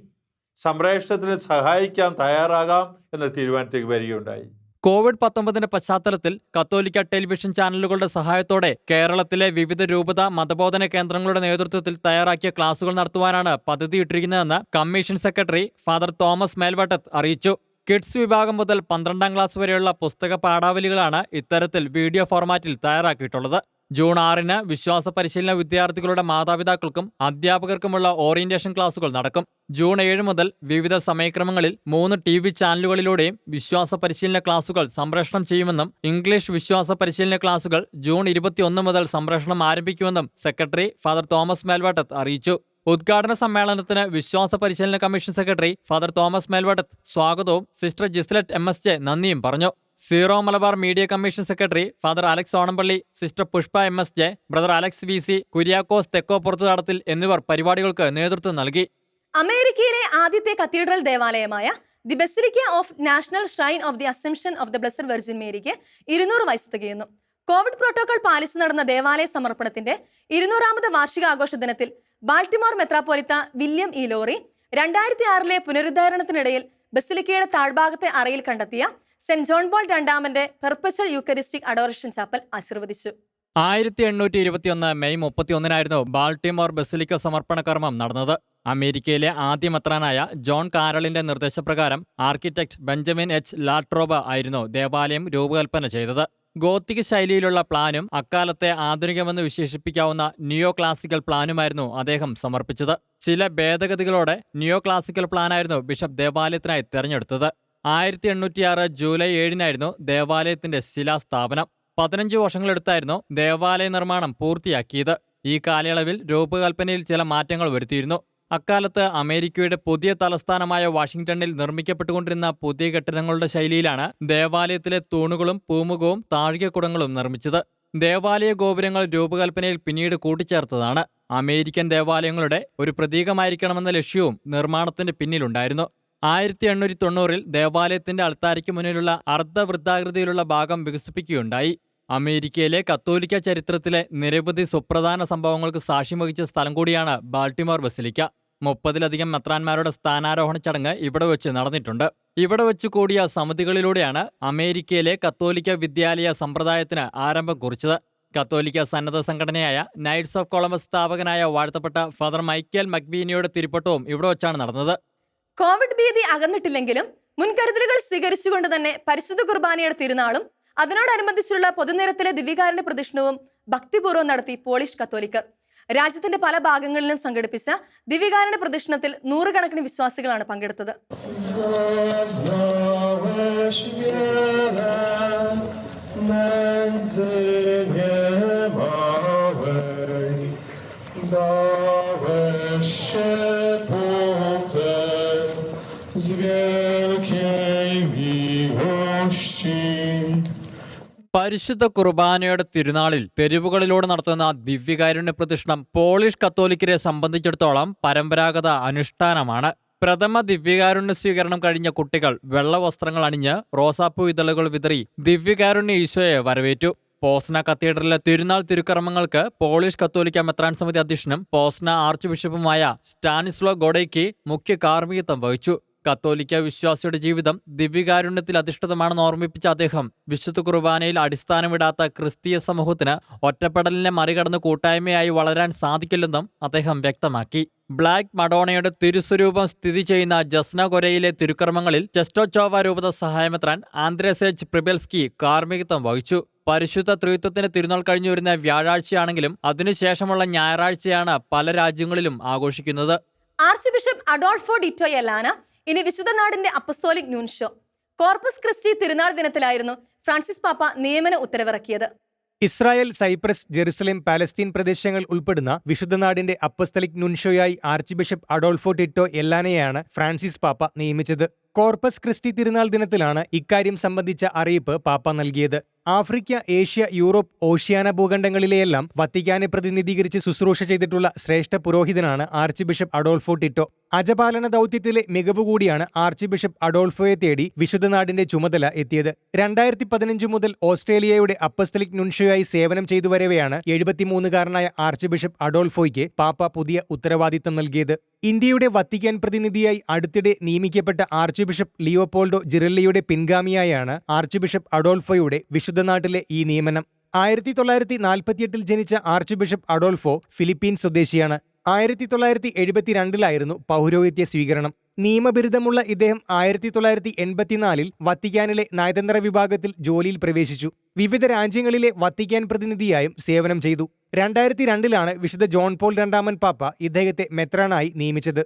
സംപ്രേഷണത്തിന് സഹായിക്കാൻ തയ്യാറാകാം എന്ന തീരുമാനത്തേക്ക് വരികയുണ്ടായി. കോവിഡ് പത്തൊമ്പതിന്റെ പശ്ചാത്തലത്തിൽ കത്തോലിക്ക ടെലിവിഷൻ ചാനലുകളുടെ സഹായത്തോടെ കേരളത്തിലെ വിവിധ രൂപത മതബോധന കേന്ദ്രങ്ങളുടെ നേതൃത്വത്തിൽ തയ്യാറാക്കിയ ക്ലാസുകൾ നടത്തുവാനാണ് പദ്ധതിയിട്ടിരിക്കുന്നതെന്ന് commission secretary father Thomas Melvettath അറിയിച്ചു. കിഡ്സ് വിഭാഗം മുതൽ പന്ത്രണ്ടാം ക്ലാസ് വരെയുള്ള പുസ്തക പാഠാവലികളാണ് ഇത്തരത്തിൽ വീഡിയോ ഫോർമാറ്റിൽ തയ്യാറാക്കിയിട്ടുള്ളത്. ജൂൺ ആറിന് വിശ്വാസ പരിശീലന വിദ്യാർത്ഥികളുടെ മാതാപിതാക്കൾക്കും അധ്യാപകർക്കുമുള്ള ഓറിയന്റേഷൻ ക്ലാസുകൾ നടക്കും. ജൂൺ ഏഴ് മുതൽ വിവിധ സമയക്രമങ്ങളിൽ മൂന്ന് ടി വി ചാനലുകളിലൂടെയും വിശ്വാസ പരിശീലന ക്ലാസുകൾ സംപ്രേഷണം ചെയ്യുമെന്നും ഇംഗ്ലീഷ് വിശ്വാസ പരിശീലന ക്ലാസുകൾ ജൂൺ ഇരുപത്തിയൊന്ന് മുതൽ സംപ്രേഷണം ആരംഭിക്കുമെന്നും സെക്രട്ടറി ഫാദർ തോമസ് മേൽവാട്ടത്ത് അറിയിച്ചു. ഉദ്ഘാടന സമ്മേളനത്തിന് വിശ്വാസ പരിശീലന commission secretary father Thomas Melvettath സ്വാഗതവും sister Jislet M S J നന്ദിയും പറഞ്ഞു. Syro Malabar media commission secretary father Alex Onampally sister Pushpa M S J brother Alex V C Kuriakose Thekkepurathuthadathil എന്നിവർ പരിപാടികൾക്ക് നേതൃത്വം നൽകി. അമേരിക്കയിലെ ആദ്യത്തെ cathedral ദേവാലയമായ the basilica of national shrine of the assumption of the blessed virgin മേരിക്ക് ഇരുന്നൂറ് വയസ്സ് തികയുന്നു. Covid protocol പാലിച്ചു നടന്ന ദേവാലയ സമർപ്പണത്തിന്റെ ഇരുന്നൂറാമത് വാർഷികാഘോഷ ദിനത്തിൽ ബാൾട്ടിമോർ മെത്രാപ്പോലിത്ത വില്യം ഇ ലോറി രണ്ടായിരത്തി ആറിലെ പുനരുദ്ധാരണത്തിനിടയിൽ ബസിലിക്കയുടെ താഴ്ഭാഗത്തെ അറയിൽ കണ്ടെത്തിയ സെന്റ് ജോൺ പോൾ രണ്ടാമന്റെ പെർപ്പച്വൽ യൂക്കരിസ്റ്റിക് അഡോറേഷൻ ചാപ്പൽ ആശീർവദിച്ചു. ആയിരത്തി എണ്ണൂറ്റി ഇരുപത്തിയൊന്ന് മെയ് മുപ്പത്തിയൊന്നിനായിരുന്നു ബാൾട്ടിമോർ ബസിലിക്ക സമർപ്പണ കർമ്മം നടന്നത്. അമേരിക്കയിലെ ആദ്യ മെത്രാനായ ജോൺ കാരളിന്റെ നിർദ്ദേശപ്രകാരം ആർക്കിടെക്ട് ബെഞ്ചമിൻ എച്ച് ലാട്രോബ ആയിരുന്നു ദേവാലയം രൂപകൽപ്പന ചെയ്തത്. ഗോത്തിക് ശൈലിയിലുള്ള പ്ലാനും അക്കാലത്തെ ആധുനികമെന്ന് വിശേഷിപ്പിക്കാവുന്ന നിയോ ക്ലാസിക്കൽ പ്ലാനുമായിരുന്നു അദ്ദേഹം സമർപ്പിച്ചത്. ചില ഭേദഗതികളോടെ നിയോ ക്ലാസിക്കൽ പ്ലാനായിരുന്നു ബിഷപ്പ് ദേവാലയത്തിനായി തെരഞ്ഞെടുത്തത്. ആയിരത്തി എണ്ണൂറ്റിയാറ് ജൂലൈ ഏഴിനായിരുന്നു ദേവാലയത്തിന്റെ ശിലാസ്ഥാപനം. പതിനഞ്ച് വർഷങ്ങളെടുത്തായിരുന്നു ദേവാലയ നിർമ്മാണം പൂർത്തിയാക്കിയത്. ഈ കാലയളവിൽ രൂപകൽപ്പനയിൽ ചില മാറ്റങ്ങൾ വരുത്തിയിരുന്നു. അക്കാലത്ത് അമേരിക്കയുടെ പുതിയ തലസ്ഥാനമായ വാഷിംഗ്ടണിൽ നിർമ്മിക്കപ്പെട്ടുകൊണ്ടിരുന്ന പുതിയ കെട്ടിടങ്ങളുടെ ശൈലിയിലാണ് ദേവാലയത്തിലെ തൂണുകളും പൂമുഖവും താഴികക്കുടങ്ങളും നിർമ്മിച്ചത്. ദേവാലയ ഗോപുരങ്ങൾ രൂപകൽപ്പനയിൽ പിന്നീട് കൂട്ടിച്ചേർത്തതാണ്. അമേരിക്കൻ ദേവാലയങ്ങളുടെ ഒരു പ്രതീകമായിരിക്കണമെന്ന ലക്ഷ്യവും നിർമ്മാണത്തിന്റെ പിന്നിലുണ്ടായിരുന്നു. ആയിരത്തി എണ്ണൂറ്റി തൊണ്ണൂറിൽ ദേവാലയത്തിന്റെ അൾത്താരയ്ക്ക് മുന്നിലുള്ള അർദ്ധവൃത്താകൃതിയിലുള്ള ഭാഗം വികസിപ്പിക്കുകയുണ്ടായി. അമേരിക്കയിലെ കത്തോലിക്ക ചരിത്രത്തിലെ നിരവധി സുപ്രധാന സംഭവങ്ങൾക്ക് സാക്ഷ്യം വഹിച്ച സ്ഥലം കൂടിയാണ് ബാൾട്ടിമോർ ബസിലിക്ക. മുപ്പതിലധികം മെത്രാന്മാരുടെ സ്ഥാനാരോഹണ ചടങ്ങ് ഇവിടെ വെച്ച് നടന്നിട്ടുണ്ട്. ഇവിടെ വെച്ച് കൂടിയ സമിതികളിലൂടെയാണ് അമേരിക്കയിലെ കത്തോലിക്ക വിദ്യാലയ സമ്പ്രദായത്തിന് ആരംഭം കുറിച്ചത്. കത്തോലിക്ക സന്നദ്ധ സംഘടനയായ നൈറ്റ്സ് ഓഫ് കൊളംബസ് സ്ഥാപകനായ വാഴ്ത്തപ്പെട്ട ഫാദർ മൈക്കൽ മക്ബീനിയുടെ തിരുപ്പട്ടവും ഇവിടെ വെച്ചാണ് നടന്നത്. കോവിഡ് ഭീതി അകന്നിട്ടില്ലെങ്കിലും മുൻകരുതലുകൾ സ്വീകരിച്ചുകൊണ്ട് തന്നെ പരിശുദ്ധ കുർബാനയുടെ തിരുനാളും അതിനോടനുബന്ധിച്ചുള്ള പൊതുനിരത്തിലെ ദിവ്യകാരുടെ പ്രദക്ഷിണവും ഭക്തിപൂർവം നടത്തി പോളിഷ് കത്തോലിക്കർ രാജ്യത്തിന്റെ പല ഭാഗങ്ങളിലും സംഘടിപ്പിച്ച ദിവ്യകാരുടെ പ്രദക്ഷിണത്തിൽ നൂറുകണക്കിന് വിശ്വാസികളാണ് പങ്കെടുത്തത്. പരിശുദ്ധ കുർബാനയുടെ തിരുനാളിൽ തെരുവുകളിലൂടെ നടത്തുന്ന ദിവ്യകാരുണ്യ പ്രതിഷ്ഠം പോളിഷ് കത്തോലിക്കരെ സംബന്ധിച്ചിടത്തോളം പരമ്പരാഗത അനുഷ്ഠാനമാണ്. പ്രഥമ ദിവ്യകാരുണ്യ സ്വീകരണം കഴിഞ്ഞ കുട്ടികൾ വെള്ള വസ്ത്രങ്ങൾ അണിഞ്ഞ് റോസാപ്പൂ ഇതളുകൾ വിതറി ദിവ്യകാരുണ്യ ഈശോയെ വരവേറ്റു. പോസ്ന കത്തീഡ്രലിലെ തിരുനാൾ തിരുക്കർമ്മങ്ങൾക്ക് പോളിഷ് കത്തോലിക്ക മെത്രാൻ സമിതി അധ്യക്ഷനും പോസ്ന ആർച്ച് ബിഷപ്പുമായ സ്റ്റാനിസ്ലോ ഗോഡയ്ക്ക് മുഖ്യ കാർമ്മികത്വം വഹിച്ചു. കത്തോലിക്ക വിശ്വാസിയുടെ ജീവിതം ദിവ്യകാരുണ്യത്തിൽ അധിഷ്ഠിതമാണെന്ന് ഓർമ്മിപ്പിച്ച അദ്ദേഹം വിശുദ്ധ കുർബാനയിൽ അടിസ്ഥാനമിടാത്ത ക്രിസ്തീയ സമൂഹത്തിന് ഒറ്റപ്പെടലിനെ മറികടന്ന് കൂട്ടായ്മയായി വളരാൻ സാധിക്കില്ലെന്നും അദ്ദേഹം വ്യക്തമാക്കി. ബ്ലാക്ക് മഡോണയുടെ തിരുസ്വരൂപം സ്ഥിതി ചെയ്യുന്ന ജസ്ന കൊരയിലെ തിരുക്കർമ്മങ്ങളിൽ ചെസ്റ്റോച്ചോവ രൂപത സഹായമെത്രാൻ ആന്ദ്രസേജ് പ്രിബെൽസ്കി കാർമ്മികത്വം വഹിച്ചു. പരിശുദ്ധ ത്രിത്വത്തിന് തിരുനാൾ കഴിഞ്ഞു വരുന്ന വ്യാഴാഴ്ചയാണെങ്കിലും അതിനുശേഷമുള്ള ഞായറാഴ്ചയാണ് പല രാജ്യങ്ങളിലും ആഘോഷിക്കുന്നത്. Archbishop Adolfo Tito Yllana ഇനി വിശുദ്ധ നാടിന്റെ അപ്പസ്തോലിക് ന്യൂൻഷോ. കോർപ്പസ് ക്രിസ്റ്റി തിരുനാൾ ദിനത്തിലായിരുന്നു ഫ്രാൻസിസ് പാപ്പ നിയമന ഉത്തരവിറക്കിയത്. ഇസ്രായേൽ സൈപ്രസ് ജെറുസലേം പാലസ്തീൻ പ്രദേശങ്ങൾ ഉൾപ്പെടുന്ന വിശുദ്ധനാടിന്റെ അപ്പസ്തലിക് നുൻഷോയായി ആർച്ച് ബിഷപ്പ് അഡോൾഫോ ടിറ്റോ എല്ലാനെയാണ് ഫ്രാൻസിസ് പാപ്പ നിയമിച്ചത്. കോർപ്പസ് ക്രിസ്റ്റി തിരുനാൾ ദിനത്തിലാണ് ഇക്കാര്യം സംബന്ധിച്ച അറിയിപ്പ് പാപ്പ നൽകിയത്. ആഫ്രിക്ക ഏഷ്യ യൂറോപ്പ് ഓഷ്യാന ഭൂഖണ്ഡങ്ങളിലെയെല്ലാം വത്തിക്കാനെ പ്രതിനിധീകരിച്ച് ശുശ്രൂഷ ചെയ്തിട്ടുള്ള ശ്രേഷ്ഠ പുരോഹിതനാണ് ആർച്ച് ബിഷപ്പ് അഡോൾഫോ ടിറ്റോ. അജപാലന ദൗത്യത്തിലെ മികവ് കൂടിയാണ് ആർച്ച് ബിഷപ്പ് അഡോൾഫോയെ തേടി വിശുദ്ധനാടിന്റെ ചുമതല എത്തിയത്. രണ്ടായിരത്തി പതിനഞ്ച് മുതൽ ഓസ്ട്രേലിയയുടെ അപ്പസ്തലിക് നുൻഷയായി സേവനം ചെയ്തു വരവെയാണ് എഴുപത്തിമൂന്നുകാരനായ ആർച്ച് ബിഷപ്പ് അഡോൾഫോയ്ക്ക് പാപ്പ പുതിയ ഉത്തരവാദിത്തം നൽകിയത്. ഇന്ത്യയുടെ വത്തിക്കാൻ പ്രതിനിധിയായി അടുത്തിടെ നിയമിക്കപ്പെട്ട ആർച്ച് ബിഷപ്പ് ലിയോപോൾഡോ ജിറല്ലിയുടെ പിൻഗാമിയായാണ് ആർച്ച് ബിഷപ്പ് അഡോൾഫോയുടെ വിശുദ്ധനാട്ടിലെ ഈ നിയമനം. ആയിരത്തി തൊള്ളായിരത്തി നാൽപ്പത്തിയെട്ടിൽ ജനിച്ച ആർച്ച് ബിഷപ്പ് അഡോൾഫോ ഫിലിപ്പീൻ സ്വദേശിയാണ്. ആയിരത്തി തൊള്ളായിരത്തി എഴുപത്തിരണ്ടിലായിരുന്നു പൗരോഹിത്യ സ്വീകരണം. നിയമബിരുദമുള്ള ഇദ്ദേഹം ആയിരത്തി തൊള്ളായിരത്തി എൺപത്തിനാലിൽ വത്തിക്കാനിലെ നയതന്ത്ര വിഭാഗത്തിൽ ജോലിയിൽ പ്രവേശിച്ചു. വിവിധ രാജ്യങ്ങളിലെ വത്തിക്കാൻ പ്രതിനിധിയായും സേവനം ചെയ്തു. രണ്ടായിരത്തി രണ്ടിലാണ് വിശുദ്ധ ജോൺ പോൾ രണ്ടാമൻ പാപ്പ ഇദ്ദേഹത്തെ മെത്രാനായി നിയമിച്ചത്.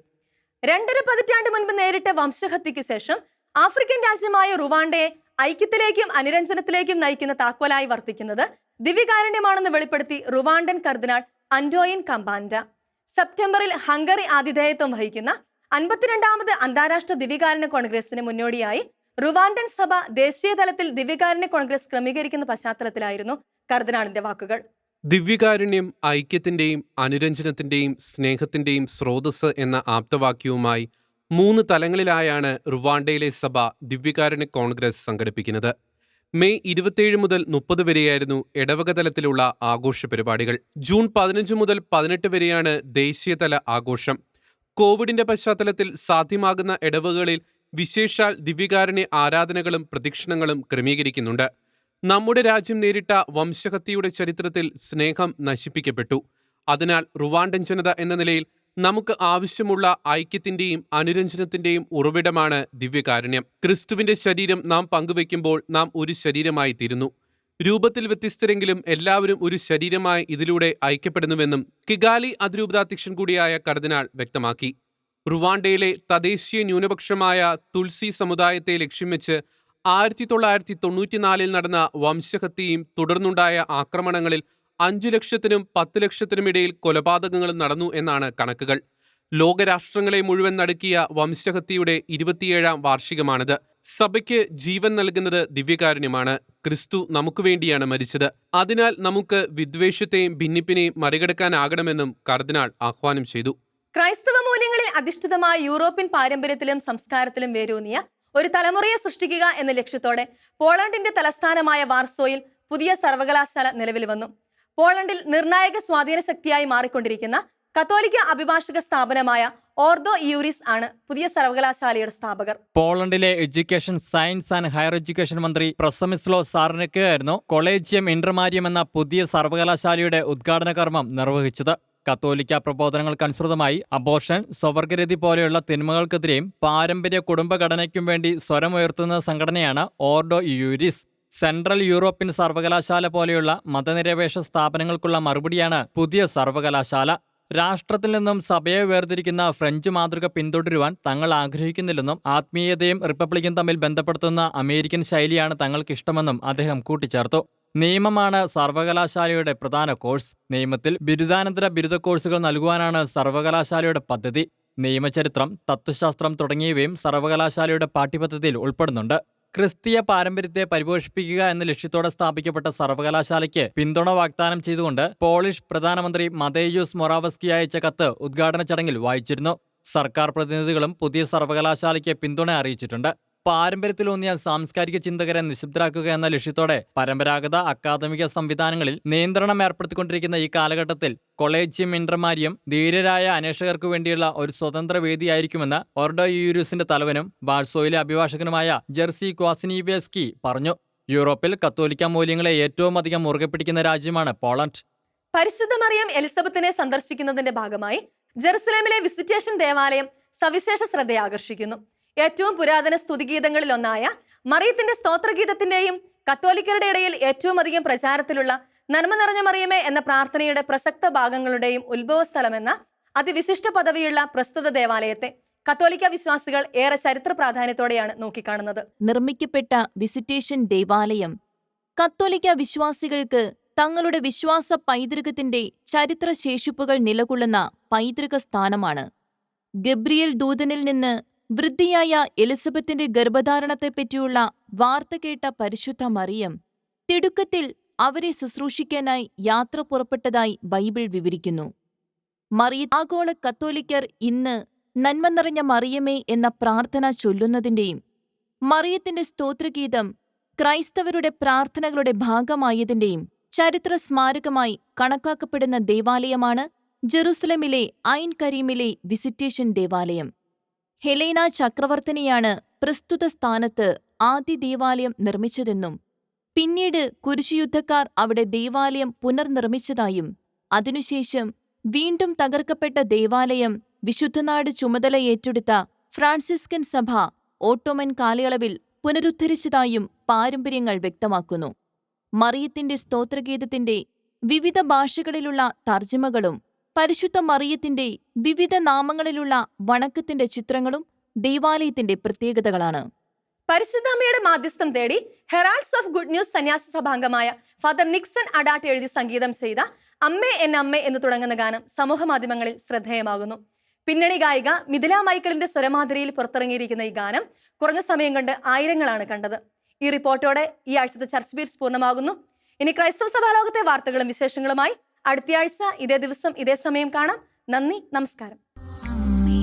രണ്ടര പതിറ്റാണ്ട് മുൻപ് നേരിട്ട വംശഹത്യയ്ക്ക് ശേഷം ആഫ്രിക്കൻ രാജ്യമായ റുവാണ്ടയെ ഐക്യത്തിലേക്കും അനുരഞ്ജനത്തിലേക്കും നയിക്കുന്ന താക്കോലായി വർത്തിക്കുന്നത് ദിവ്യകാരുണ്യമാണെന്ന് വെളിപ്പെടുത്തി റുവാണ്ടൻ കർദിനാൾ അന്റോയിൻ കമ്പാൻഡ. സെപ്റ്റംബറിൽ ഹംഗറി ആതിഥേയത്വം വഹിക്കുന്ന അൻപത്തിരണ്ടാമത് അന്താരാഷ്ട്ര ദിവികാരണ കോൺഗ്രസിന് മുന്നോടിയായി റുവാണ്ടൻ സഭ ദേശീയ തലത്തിൽ ദിവ്യകാരുണ്യ കോൺഗ്രസ് ക്രമീകരിക്കുന്ന പശ്ചാത്തലത്തിലായിരുന്നു കർദിനാളിന്റെ വാക്കുകൾ. ദിവ്യകാരുണ്യം ഐക്യത്തിന്റെയും അനുരഞ്ജനത്തിന്റെയും സ്നേഹത്തിന്റെയും സ്രോതസ് എന്ന ആപ്തവാക്യവുമായി മൂന്ന് തലങ്ങളിലായാണ് റുവാണ്ടയിലെ സഭ ദിവ്യകാരുണ്യ കോൺഗ്രസ് സംഘടിപ്പിക്കുന്നത്. മെയ് ഇരുപത്തിയേഴ് മുതൽ മുപ്പത് വരെയായിരുന്നു ഇടവക തലത്തിലുള്ള ആഘോഷ പരിപാടികൾ. ജൂൺ പതിനഞ്ച് മുതൽ പതിനെട്ട് വരെയാണ് ദേശീയതല ആഘോഷം. കോവിഡിന്റെ പശ്ചാത്തലത്തിൽ സാധ്യമാകുന്ന ഇടവുകളിൽ വിശേഷാൽ ദിവ്യകാരുണ്യ ആരാധനകളും പ്രദക്ഷിണങ്ങളും ക്രമീകരിക്കുന്നുണ്ട്. നമ്മുടെ രാജ്യം നേരിട്ട വംശഹത്യയുടെ ചരിത്രത്തിൽ സ്നേഹം നശിപ്പിക്കപ്പെട്ടു. അതിനാൽ റുവാണ്ടൻ ജനത എന്ന നിലയിൽ നമുക്ക് ആവശ്യമുള്ള ഐക്യത്തിന്റെയും അനുരഞ്ജനത്തിന്റെയും ഉറവിടമാണ് ദിവ്യകാരുണ്യം. ക്രിസ്തുവിന്റെ ശരീരം നാം പങ്കുവെക്കുമ്പോൾ നാം ഒരു ശരീരമായി തീരുന്നു രൂപത്തിൽ വ്യത്യസ്തരെങ്കിലും എല്ലാവരും ഒരു ശരീരമായി ഇതിലൂടെ ഐക്യപ്പെടുന്നുവെന്നും കിഗാലി അതിരൂപതാധ്യക്ഷൻ കൂടിയായ കർദിനാൾ വ്യക്തമാക്കി. റുവാണ്ടയിലെ തദ്ദേശീയ ന്യൂനപക്ഷമായ തുൾസി സമുദായത്തെ ലക്ഷ്യം വെച്ച് ആയിരത്തി തൊള്ളായിരത്തി തൊണ്ണൂറ്റിനാലിൽ നടന്ന വംശഹത്യയും തുടർന്നുണ്ടായ ആക്രമണങ്ങളിൽ അഞ്ചു ലക്ഷത്തിനും പത്ത് ലക്ഷത്തിനുമിടയിൽ കൊലപാതകങ്ങളും നടന്നു എന്നാണ് കണക്കുകൾ. ലോകരാഷ്ട്രങ്ങളെ മുഴുവൻ നടുക്കിയ വംശഹത്യയുടെ ഇരുപത്തിയേഴാം വാർഷികമാണിത്. സഭയ്ക്ക് ജീവൻ നൽകുന്നത് ദിവ്യകാരുണ്യമാണ്. ക്രിസ്തു നമുക്ക് വേണ്ടിയാണ് മരിച്ചത്. അതിനാൽ നമുക്ക് വിദ്വേഷത്തെയും ഭിന്നിപ്പിനെയും മറികടക്കാനാകണമെന്നും കർദിനാൾ ആഹ്വാനം ചെയ്തു. ക്രൈസ്തവ മൂല്യങ്ങളിൽ അധിഷ്ഠിതമായ യൂറോപ്യൻ പാരമ്പര്യത്തിലും സംസ്കാരത്തിലും വേരൂന്നിയ ഒരു തലമുറയെ സൃഷ്ടിക്കുക എന്ന ലക്ഷ്യത്തോടെ പോളണ്ടിന്റെ തലസ്ഥാനമായ വാർസോയിൽ പുതിയ സർവകലാശാല നിലവിൽ വന്നു. പോളണ്ടിൽ നിർണായക സ്വാധീന ശക്തിയായി മാറിക്കൊണ്ടിരിക്കുന്ന കത്തോലിക്ക അഭിഭാഷക സ്ഥാപനമായ ഓർദോ യൂറിസ് ആണ് പുതിയ സർവകലാശാലയുടെ സ്ഥാപകർ. പോളണ്ടിലെ education science and higher education മന്ത്രി പ്രസമിസ്ലോ സാറിനക്ക് ആയിരുന്നു കൊളേജിയം ഇന്റർമാരിയം എന്ന പുതിയ സർവകലാശാലയുടെ ഉദ്ഘാടന കർമ്മം നിർവഹിച്ചത്. കത്തോലിക്ക പ്രബോധനങ്ങൾക്കനുസൃതമായി അബോർഷൻ സ്വവർഗരതി പോലെയുള്ള തിന്മകൾക്കെതിരെയും പാരമ്പര്യ കുടുംബഘടനയ്ക്കും വേണ്ടി സ്വരമുയർത്തുന്ന സംഘടനയാണ് ഓർഡോ യൂരിസ് സെൻട്രൽ യൂറോപ്യൻ സർവകലാശാല പോലെയുള്ള മതനിരപേക്ഷ സ്ഥാപനങ്ങൾക്കുള്ള മറുപടിയാണ് പുതിയ സർവകലാശാല. രാഷ്ട്രത്തിൽ നിന്നും സഭയെ വേർതിരിക്കുന്ന ഫ്രഞ്ച് മാതൃക പിന്തുടരുവാൻ തങ്ങൾ ആഗ്രഹിക്കുന്നില്ലെന്നും ആത്മീയതയും റിപ്പബ്ലിക്കും തമ്മിൽ ബന്ധപ്പെടുത്തുന്ന അമേരിക്കൻ ശൈലിയാണ് തങ്ങൾക്കിഷ്ടമെന്നും അദ്ദേഹം കൂട്ടിച്ചേർത്തു. നിയമമാണ് സർവകലാശാലയുടെ പ്രധാന കോഴ്സ്. നിയമത്തിൽ ബിരുദാനന്തര ബിരുദ കോഴ്സുകൾ നൽകുവാനാണ് സർവകലാശാലയുടെ പദ്ധതി. നിയമചരിത്രം തത്വശാസ്ത്രം തുടങ്ങിയവയും സർവകലാശാലയുടെ പാഠ്യപദ്ധതിയിൽ ഉൾപ്പെടുന്നുണ്ട്. ക്രിസ്തീയ പാരമ്പര്യത്തെ പരിപോഷിപ്പിക്കുക എന്ന ലക്ഷ്യത്തോടെ സ്ഥാപിക്കപ്പെട്ട സർവകലാശാലയ്ക്ക് പിന്തുണ വാഗ്ദാനം ചെയ്തുകൊണ്ട് പോളിഷ് പ്രധാനമന്ത്രി മതേയൂസ് മൊറാവസ്കി അയച്ച കത്ത് ഉദ്ഘാടന ചടങ്ങിൽ വായിച്ചിരുന്നു. സർക്കാർ പ്രതിനിധികളും പുതിയ സർവകലാശാലയ്ക്ക് പിന്തുണ അറിയിച്ചിട്ടുണ്ട്. പാരമ്പര്യത്തിലൂന്നിയ സാംസ്കാരിക ചിന്തകരെ നിശബ്ദരാക്കുക എന്ന ലക്ഷ്യത്തോടെ പരമ്പരാഗത അക്കാദമിക സംവിധാനങ്ങളിൽ നിയന്ത്രണം ഏർപ്പെടുത്തിക്കൊണ്ടിരിക്കുന്ന ഈ കാലഘട്ടത്തിൽ കൊളേജിയം ഇന്റർമാരിയം ധീരരായ അന്വേഷകർക്ക് വേണ്ടിയുള്ള ഒരു സ്വതന്ത്ര വേദിയായിരിക്കുമെന്ന് ഓർഡോ യൂരിസിന്റെ തലവനും ബാഴ്സോയിലെ അഭിഭാഷകനുമായ ജെർസി ക്വാസിനിവേസ്കി പറഞ്ഞു. യൂറോപ്പിൽ കത്തോലിക്ക മൂല്യങ്ങളെ ഏറ്റവും അധികം മുറുകെ പിടിക്കുന്ന രാജ്യമാണ് പോളണ്ട്. പരിശുദ്ധ മറിയം എലിസബത്തിനെ സന്ദർശിക്കുന്നതിന്റെ ഭാഗമായി ജെറുസലേമിലെ വിസിറ്റേഷൻ ദേവാലയം സവിശേഷ ശ്രദ്ധ ആകർഷിക്കുന്നു ഏറ്റവും പുരാതന സ്തുതിഗീതങ്ങളിലൊന്നായ മറിയത്തിന്റെ സ്തോത്രഗീതത്തിന്റെയും കത്തോലിക്കരുടെ ഇടയിൽ ഏറ്റവും അധികം പ്രചാരത്തിലുള്ള നന്മ നിറഞ്ഞ മറിയമേ എന്ന പ്രാർത്ഥനയുടെ പ്രസക്ത ഭാഗങ്ങളുടെയും ഉത്ഭവസ്ഥലമെന്ന അതിവിശിഷ്ട പദവിയുള്ള പ്രസ്തുത ദേവാലയത്തെ കത്തോലിക്ക വിശ്വാസികൾ ഏറെ ചരിത്ര പ്രാധാന്യത്തോടെയാണ് നോക്കിക്കാണുന്നത്. നിർമ്മിക്കപ്പെട്ട വിസിറ്റേഷൻ ദേവാലയം കത്തോലിക്ക വിശ്വാസികൾക്ക് തങ്ങളുടെ വിശ്വാസ പൈതൃകത്തിന്റെ ചരിത്ര ശേഷിപ്പുകൾ നിലകൊള്ളുന്ന പൈതൃക സ്ഥാനമാണ്. ഗബ്രിയൽ ദൂതനിൽ നിന്ന് വൃദ്ധിയായ എലിസബത്തിന്റെ ഗർഭധാരണത്തെപ്പറ്റിയുള്ള വാർത്ത കേട്ട പരിശുദ്ധ മറിയം തിടുക്കത്തിൽ അവരെ ശുശ്രൂഷിക്കാനായി യാത്ര പുറപ്പെട്ടതായി ബൈബിൾ വിവരിക്കുന്നു. മറിയ ആഗോള കത്തോലിക്കർ ഇന്ന് നന്മ നിറഞ്ഞ മറിയമേ എന്ന പ്രാർത്ഥന ചൊല്ലുന്നതിന്റെയും മറിയത്തിന്റെ സ്തോത്രഗീതം ക്രൈസ്തവരുടെ പ്രാർത്ഥനകളുടെ ഭാഗമായതിന്റെയും ചരിത്ര സ്മാരകമായി കണക്കാക്കപ്പെടുന്ന ദേവാലയമാണ് ജെറുസലമിലെ ഐൻ കരീമിലെ വിസിറ്റേഷൻ ദേവാലയം. ഹെലേന ചക്രവർത്തിനിയാണ് പ്രസ്തുത സ്ഥാനത്ത് ആദ്യ ദേവാലയം നിർമ്മിച്ചതെന്നും പിന്നീട് കുരിശുയുദ്ധക്കാർ അവിടെ ദേവാലയം പുനർനിർമ്മിച്ചതായും അതിനുശേഷം വീണ്ടും തകർക്കപ്പെട്ട ദേവാലയം വിശുദ്ധനാട് ചുമതല ഏറ്റെടുത്ത ഫ്രാൻസിസ്കൻ സഭ ഓട്ടോമൻ കാലയളവിൽ പുനരുദ്ധരിച്ചതായും പാരമ്പര്യങ്ങൾ വ്യക്തമാക്കുന്നു. മറിയത്തിന്റെ സ്തോത്രഗീതത്തിന്റെ വിവിധ ഭാഷകളിലുള്ള തർജമകളും പരിശുദ്ധ മറിയത്തിന്റെ വിവിധ നാമങ്ങളിലുള്ള വണക്കത്തിന്റെ ചിത്രങ്ങളും ദേവാലയത്തിന്റെ പ്രത്യേകതകളാണ്. പരിശുദ്ധാമ്മയുടെ മാധ്യസ്ഥം തേടി ഹെറാൾഡ്സ് ഓഫ് ഗുഡ് ന്യൂസ് സന്യാസ സഭാംഗമായ ഫാദർ നിക്സൺ അഡാട്ട് എഴുതി സംഗീതം ചെയ്ത അമ്മേ എൻ അമ്മേ എന്ന് തുടങ്ങുന്ന ഗാനം സമൂഹ മാധ്യമങ്ങളിൽ ശ്രദ്ധേയമാകുന്നു. പിന്നണി ഗായിക മിഥില മൈക്കിളിന്റെ സ്വരമാതിരിയിൽ പുറത്തിറങ്ങിയിരിക്കുന്ന ഈ ഗാനം കുറഞ്ഞ സമയം കൊണ്ട് ആയിരങ്ങളാണ് കണ്ടത്. ഈ റിപ്പോർട്ടോടെ ഈ ആഴ്ചത്തെ ചർച്ച് ബീറ്റ്സ് പൂർണമാകുന്നു. ഇനി ക്രൈസ്തവ സഭാലോകത്തെ വാർത്തകളും വിശേഷങ്ങളുമായി അടുത്തയാഴ്ച ഇതേ ദിവസം ഇതേ സമയം കാണാം. നന്ദി നമസ്കാരം. അമ്മേ